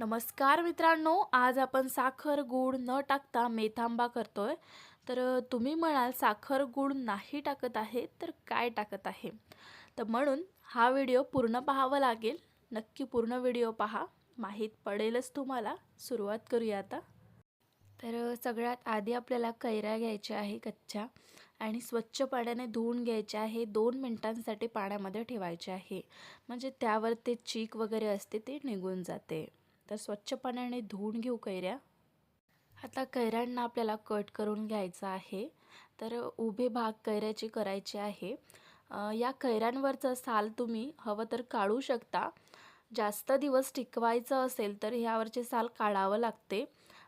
नमस्कार मित्रांनो आज आपण साखर गूळ न टाकता मेथांबा करतोय. तर तुम्ही म्हणाल साखर गूळ नाही टाकत आहे तर काय टाकत आहे? तर म्हणून हा व्हिडिओ पूर्ण पाहावा लागेल. नक्की पूर्ण व्हिडिओ पहा. माहीत पडेलच तुम्हाला. सुरुवात करूया आता. तर सगळ्यात आधी आपल्याला कैऱ्या घ्यायच्या आहे कच्च्या आणि स्वच्छ पाण्याने धुवून घ्यायचे आहे. दोन मिनटांसाठी पाण्यामध्ये ठेवायचे आहे. म्हणजे त्यावर ते चीक वगैरे असते ते निघून जाते. तर स्वच्छ पाण्याने धुवून घेऊ कैऱ्या. आता कैऱ्यांना आपल्याला कट करून घ्यायचं आहे. तर उभे भाग कैऱ्याची करायचे आहे. या कैऱ्यांवरचं साल तुम्ही हवं तर काढू शकता. जास्त दिवस टिकवायचं असेल तर ह्यावरचे साल काढावं लागते.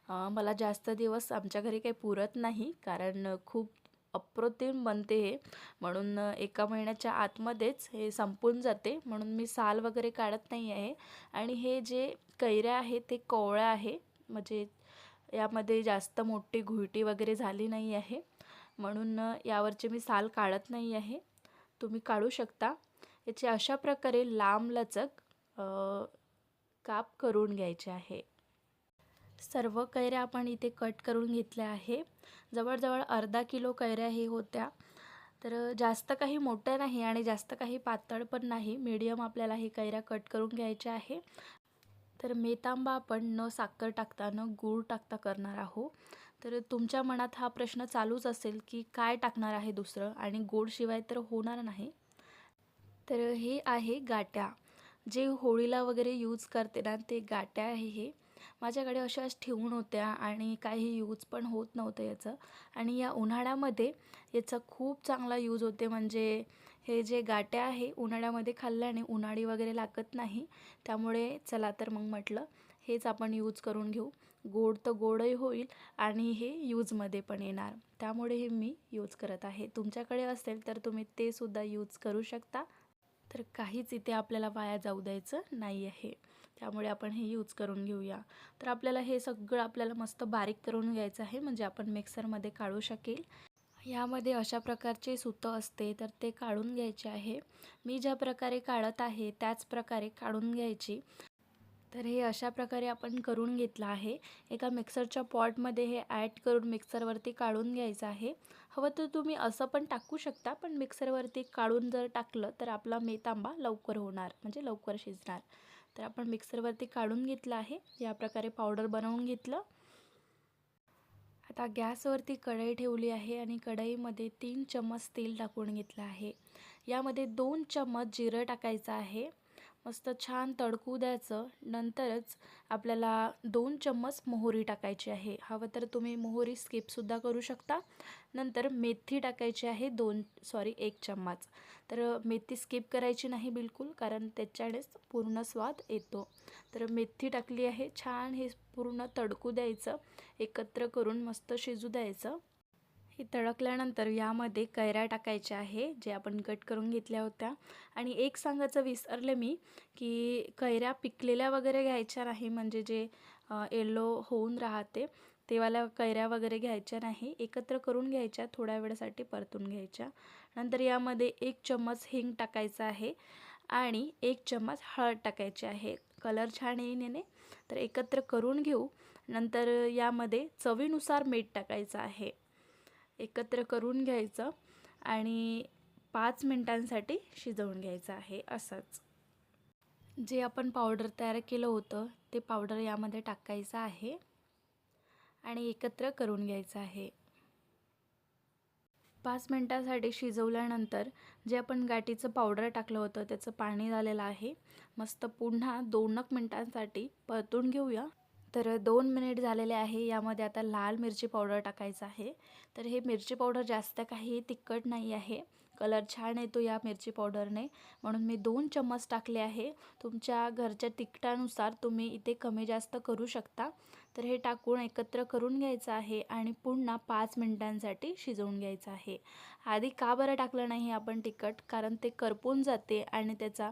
मला जास्त दिवस आमच्या घरी काही पुरत नाही कारण खूप अप्रतिम बनते हे. म्हणून एका महिन्याच्या आतमध्येच हे संपून जाते. म्हणून मी साल वगैरे काढत नाही आहे. आणि हे जे कैऱ्या आहे ते कोवळ्या आहे. म्हणजे यामध्ये जास्त मोठी घुईटी वगैरे झाली नाही आहे. म्हणून यावरचे मी साल काढत नाही आहे. तुम्ही काढू शकता. याचे अशा प्रकारे लांब लचक काप करून घ्यायचे आहे. सर्व कैऱ्या आपण इथे कट करून घेतल्या आहे. जवळजवळ अर्धा किलो कैऱ्या हे होत्या. तर जास्त काही मोठ्या नाही आणि जास्त काही पातळ पण नाही. मीडियम आपल्याला हे कैऱ्या कट करून घ्यायच्या आहे. तर मेतांबा आपण न साखर टाकता न गूळ टाकता करणार आहोत. तर तुमच्या मनात हा प्रश्न चालूच असेल की काय टाकणार आहे दुसरं? आणि गोडशिवाय तर होणार नाही. तर हे आहे गाट्या. जे होळीला वगैरे यूज करते ना ते गाट्या आहे हे. माझ्याकडे अशाच ठेवून होत्या आणि काही यूज पण होत नव्हतं याचं. आणि या उन्हाळ्यामध्ये याचा खूप चांगला यूज होते म्हणजे हे जे गाट्या आहे उन्हाळ्यामध्ये खाल्ल्याने उन्हाळी वगैरे लागत नाही त्यामुळे चला तर मग म्हटलं हेच आपण यूज करून घेऊ. गोड तर गोडही होईल आणि हे यूजमध्ये पण येणार. त्यामुळे हे मी यूज करत आहे. तुमच्याकडे असेल तर तुम्ही ते सुद्धा यूज करू शकता. तर काहीच इथे आपल्याला वाया जाऊ द्यायचं नाही आहे त्यामुळे आपण हे यूज करून घेऊया. तर आपल्याला हे सगळं आपल्याला मस्त बारीक करून घ्यायचं आहे म्हणजे आपण मिक्सरमध्ये काढू शकेल. यामध्ये अशा प्रकारचे सुतं असते तर ते काढून घ्यायचे आहे. मी ज्या प्रकारे काढत आहे त्याच प्रकारे काढून घ्यायची. तर हे अशा प्रकारे आपण करून घेतलं आहे. एका मिक्सरच्या पॉटमध्ये हे ॲड करून मिक्सरवरती काढून घ्यायचं आहे. हवं तर तुम्ही असं पण टाकू शकता पण मिक्सरवरती काढून जर टाकलं तर आपला मेतांबा लवकर होणार म्हणजे लवकर शिजणार. तर आपण मिक्सरवरती काढून घेतलं आहे. या प्रकारे पावडर बनवून घेतलं. आता गॅसवरती कढई ठेवली आहे आणि कढईमध्ये तीन चम्मच तेल टाकून घेतलं आहे. यामध्ये दोन चम्मच जिरं टाकायचं आहे. मस्त छान तडकू द्यायचं. नंतरच आपल्याला दोन चम्मच मोहरी टाकायची आहे. हवं तर तुम्ही मोहरी स्किपसुद्धा करू शकता. नंतर मेथी टाकायची आहे दोन सॉरी एक चम्मच. तर मेथी स्किप करायची नाही बिलकुल कारण त्याच्यानेच पूर्ण स्वाद येतो. तर मेथी टाकली आहे. छान हे पूर्ण तडकू द्यायचं. एकत्र करून मस्त शिजू द्यायचं. हे तळकल्यानंतर यामध्ये कैऱ्या टाकायच्या आहे जे आपण कट करून घेतल्या होत्या. आणि एक सांगायचं विसरले मी की कैऱ्या पिकलेल्या वगैरे घ्यायच्या नाही म्हणजे जे येलो होऊन राहते तेवाल्या कैऱ्या वगैरे घ्यायच्या नाही. एकत्र करून घ्यायच्या थोड्या वेळासाठी परतून घ्यायच्या. नंतर यामध्ये एक चम्मच हिंग टाकायचा आहे आणि एक चम्मच हळद टाकायची आहे. कलर छान येईने तर एकत्र करून घेऊ. नंतर यामध्ये चवीनुसार मीठ टाकायचं आहे. एकत्र करून घ्यायचं आणि पाच मिनटांसाठी शिजवून घ्यायचं आहे असंच. जे आपण पावडर तयार केलं होतं ते पावडर यामध्ये टाकायचं आहे आणि एकत्र करून घ्यायचं आहे. पाच मिनटासाठी शिजवल्यानंतर जे आपण गाठीचं पावडर टाकलं होतं त्याचं पाणी झालेलं आहे. मस्त पुन्हा दोन एक मिनटांसाठी परतून घेऊया. तर दोन मिनिट झालेले आहे यामध्ये आता लाल मिरची पावडर टाकायचं आहे. तर हे मिरची पावडर जास्त काही तिखट नाही आहे. कलर छान येतो या मिरची पावडरने. म्हणून मी दोन चम्मच टाकले आहे. तुमच्या घरच्या तिखटानुसार तुम्ही इथे कमी जास्त करू शकता. तर हे टाकून एकत्र करून घ्यायचं आहे आणि पुन्हा पाच मिनटांसाठी शिजवून घ्यायचं आहे. आधी का बरं टाकलं नाही आपण तिखट? कारण ते करपून जाते आणि त्याचा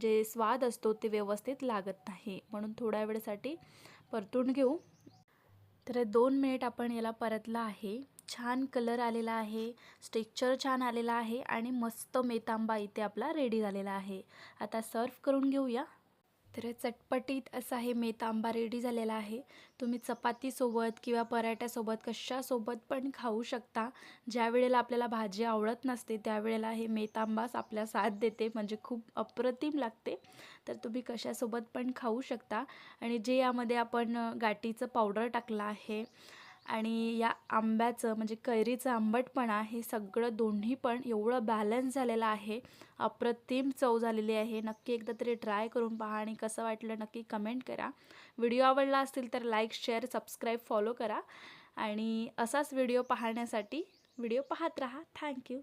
जे स्वाद असतो ते व्यवस्थित लागत नाही. म्हणून थोड्या वेळेसाठी परतून घेऊ. तर दोन मिनिट आपण याला परतला आहे. छान कलर आलेला आहे. स्टेक्चर छान आलेला आहे आणि मस्त मेतांबा इथे आपला रेडी झालेला आहे. आता सर्व करून घेऊया. तर चटपटीत असा हे मेतांबा आंबा रेडी झालेला आहे. तुम्ही चपातीसोबत किंवा पराठ्यासोबत कशासोबत पण खाऊ शकता. ज्या वेळेला आपल्याला भाजी आवडत नसते त्यावेळेला हे मेथ आंबाच आपल्या साथ देते. म्हणजे खूप अप्रतिम लागते. तर तुम्ही कशासोबत पण खाऊ शकता. आणि जे यामध्ये आपण गाठीचं पावडर टाकलं आहे आणि या आंब्याचं म्हणजे कैरीचं आंबटपणा हे सगळं दोन्ही पण एवढं बॅलन्स झालेलं आहे. अप्रतिम चव झालेली आहे. नक्की एकदा तरी ट्राय करून पहा आणि कसं वाटलं नक्की कमेंट करा. व्हिडिओ आवडला असतील तर लाईक शेअर सबस्क्राईब फॉलो करा. आणि असाच व्हिडिओ पाहण्यासाठी व्हिडिओ पाहत राहा. थँक्यू